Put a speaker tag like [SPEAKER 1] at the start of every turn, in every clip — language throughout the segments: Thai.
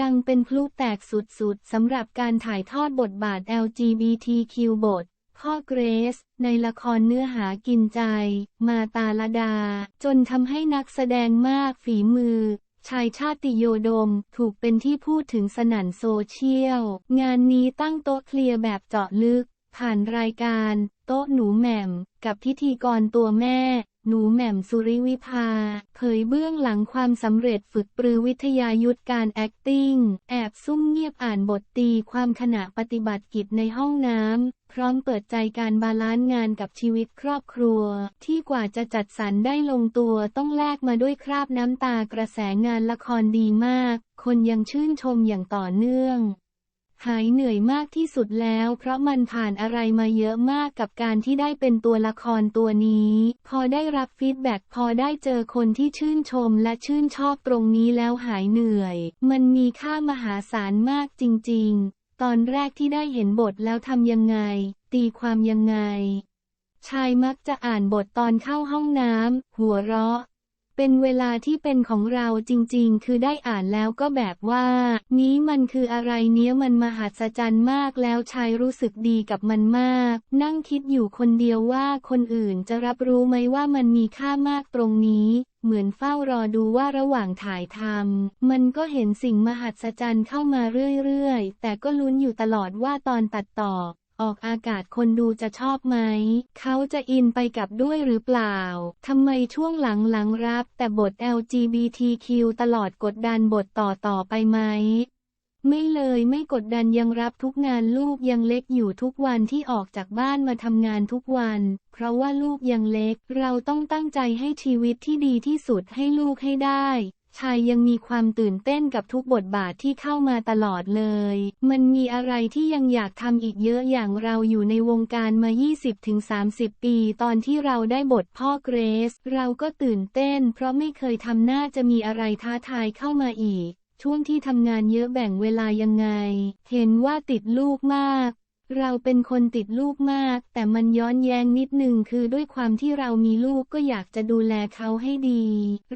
[SPEAKER 1] ดังเป็นพลุแตกสุดๆสำหรับการถ่ายทอดบทบาท LGBTQ บท พ่อเกรซในละครเนื้อหากินใจ มาตาลดา จนทำให้นักแสดงมากฝีมือ ชายชาติโยดมถูกเป็นที่พูดถึงสนั่นโซเชียล งานนี้ตั้งโต๊ะเคลียร์แบบเจาะลึก ผ่านรายการ โต๊ะหนูแหม่ม กับพิธีกรตัวแม่ หนูแหม่มสุริวิภา เผยเบื้องหลังความสำเร็จฝึกปรือวิทยายุทธการ acting แอบซุ่มเงียบอ่านบทตีความขณะปฏิบัติกิจในห้องน้ำ พร้อมเปิดใจการบาลานซ์งานกับชีวิตครอบครัว ที่กว่าจะจัดสรรได้ลงตัวต้องแลกมาด้วยคราบน้ำตากระแสงานละครดีมาก คนยังชื่นชมอย่างต่อเนื่อง หายเหนื่อยมากที่สุดแล้ว เพราะมันผ่านอะไรมาเยอะมากกับการที่ได้เป็นตัวละครตัวนี้ พอได้รับฟีดแบ็กพอได้เจอคนที่ชื่นชมและชื่นชอบตรงนี้แล้วหายเหนื่อย มันมีค่ามหาศาลมากจริง ๆ ตอนแรกที่ได้เห็นบทแล้วทำยังไง ตีความยังไง ชายมักจะอ่านบทตอนเข้าห้องน้ำหัวเราะ เป็นเวลาที่เป็นของเราจริงๆ คือได้อ่านแล้วก็แบบว่า นี้มันคืออะไรเนี้ยมันมหัศจรรย์มากแล้วชายรู้สึกดีกับมันมาก นั่งคิดอยู่คนเดียวว่าคนอื่นจะรับรู้ไหมว่ามันมีค่ามากตรงนี้เหมือนเฝ้ารอดูว่าระหว่างถ่ายทำมันก็เห็นสิ่งมหัศจรรย์เข้ามาเรื่อยๆ แต่ก็ลุ้นอยู่ตลอดว่าตอนตัดต่อ ออกอากาศคนดูจะชอบไหม เขาจะอินไปกับด้วยหรือเปล่า ทำไมช่วงหลังๆรับแต่บท LGBTQ ตลอดกดดันบทต่อต่อไปไหมไม่เลยไม่กดดันยังรับทุกงานลูกยังเล็กอยู่ทุกวันที่ออกจากบ้านมาทำงานทุกวัน เพราะว่าลูกยังเล็ก เราต้องตั้งใจให้ชีวิตที่ดีที่สุดให้ลูกให้ได้ ชายยังมีความตื่นเต้นกับทุกบทบาทที่เข้ามาตลอดเลย มันมีอะไรที่ยังอยากทำอีกเยอะอย่างเราอยู่ในวงการมา 20-30 ปี ตอนที่เราได้บทพ่อเกรซ เราก็ตื่นเต้น เพราะไม่เคยทำหน้าจะมีอะไรท้าทายเข้ามาอีก ช่วงที่ทำงานเยอะแบ่งเวลายังไง เห็นว่าติดลูกมาก เราเป็นคนติดลูกมาก แต่มันย้อนแย้งนิดหนึ่งคือด้วยความที่เรามีลูกก็อยากจะดูแลเขาให้ดี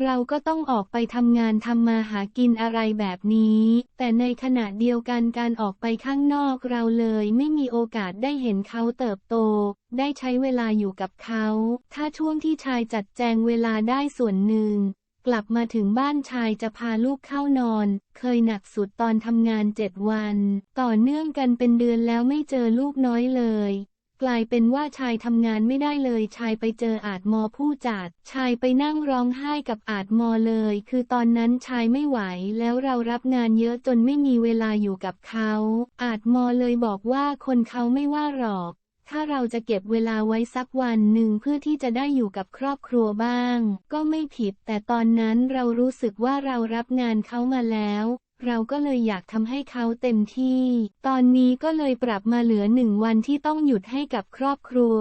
[SPEAKER 1] เราก็ต้องออกไปทำงานทำมาหากินอะไรแบบนี้ แต่ในขณะเดียวกันการออกไปข้างนอกเราเลยไม่มีโอกาสได้เห็นเขาเติบโต ได้ใช้เวลาอยู่กับเขา ถ้าช่วงที่ชายจัดแจงเวลาได้ส่วนหนึ่ง กลับมาถึงบ้านชายจะพาลูกเข้านอน เคยหนักสุดตอนทำงานเจ็ดวัน ต่อเนื่องกันเป็นเดือนแล้วไม่เจอลูกน้อยเลย กลายเป็นว่าชายทำงานไม่ได้เลย ชายไปเจออาจมอผู้จัด ชายไปนั่งร้องไห้กับอาจมอเลย คือตอนนั้นชายไม่ไหว แล้วเรารับงานเยอะจนไม่มีเวลาอยู่กับเขา อาจมอเลยบอกว่าคนเขาไม่ว่าหรอก ถ้าเราจะเก็บเวลาไว้สักวันหนึ่งเพื่อที่จะได้อยู่กับครอบครัวบ้าง ก็ไม่ผิด แต่ตอนนั้นเรารู้สึกว่าเรารับงานเขามาแล้ว เราก็เลยอยากทำให้เขาเต็มที่ ตอนนี้ก็เลยปรับมาเหลือหนึ่งวันที่ต้องหยุดให้กับครอบครัว